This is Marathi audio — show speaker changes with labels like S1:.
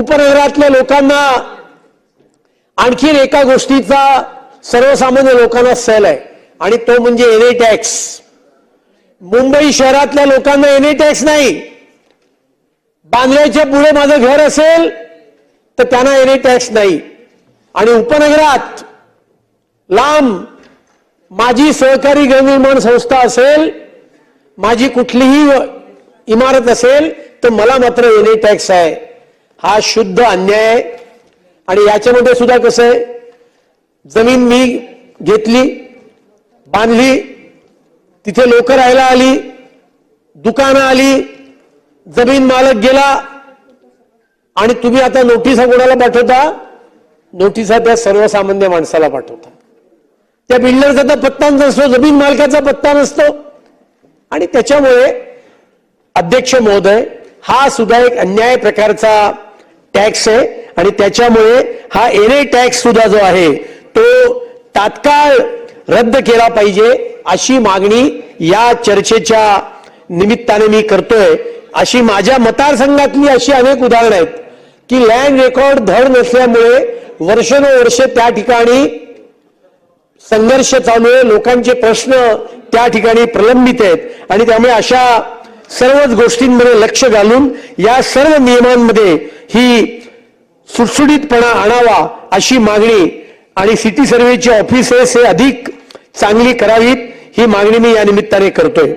S1: उपनगरातल्या लोकांना आणखीन एका गोष्टीचा सर्वसामान्य लोकांना सल आहे आणि तो म्हणजे एने टॅक्स. मुंबई शहरातल्या लोकांना एने टॅक्स नाही. बांधल्याच्या पुढे माझं घर असेल तर त्यांना एने टॅक्स नाही. आणि उपनगरात लांब माझी सहकारी गृहनिर्माण संस्था असेल माझी कुठलीही इमारत असेल तर मला मात्र एने टॅक्स आहे. हा शुद्ध अन्याय आहे आणि याच्यामध्ये सुद्धा कसं आहे? जमीन मी घेतली बांधली तिथे लोक राहायला आली दुकानं आली जमीन मालक गेला आणि तुम्ही आता नोटिसा कोणाला पाठवता? नोटिसा त्या सर्वसामान्य माणसाला पाठवता. त्या बिल्डरचा तर पत्ता नसतो जमीन मालकाचा पत्ता नसतो. आणि त्याच्यामुळे अध्यक्ष महोदय हा सुद्धा एक अन्याय प्रकारचा टॅक्स आहे आणि त्याच्यामुळे हा एनए टॅक्स सुद्धा जो आहे तो तात्काळ रद्द केला पाहिजे अशी मागणी या चर्चेच्या निमित्ताने मी करतोय. अशी माझ्या मतदारसंघातली अशी अनेक उदाहरणं आहेत की लँड रेकॉर्ड धड नसल्यामुळे वर्षानुवर्ष त्या ठिकाणी संघर्ष चालू आहे लोकांचे प्रश्न त्या ठिकाणी प्रलंबित आहेत. आणि त्यामुळे अशा सर्वच गोष्टींमध्ये लक्ष घालून या सर्व नियमांमध्ये ही सुटसुटीतपणा आणावा अशी मागणी आणि सिटी सर्व्हेची ऑफिसेस हे अधिक चांगली करावीत ही मागणी मी या निमित्ताने करतोय.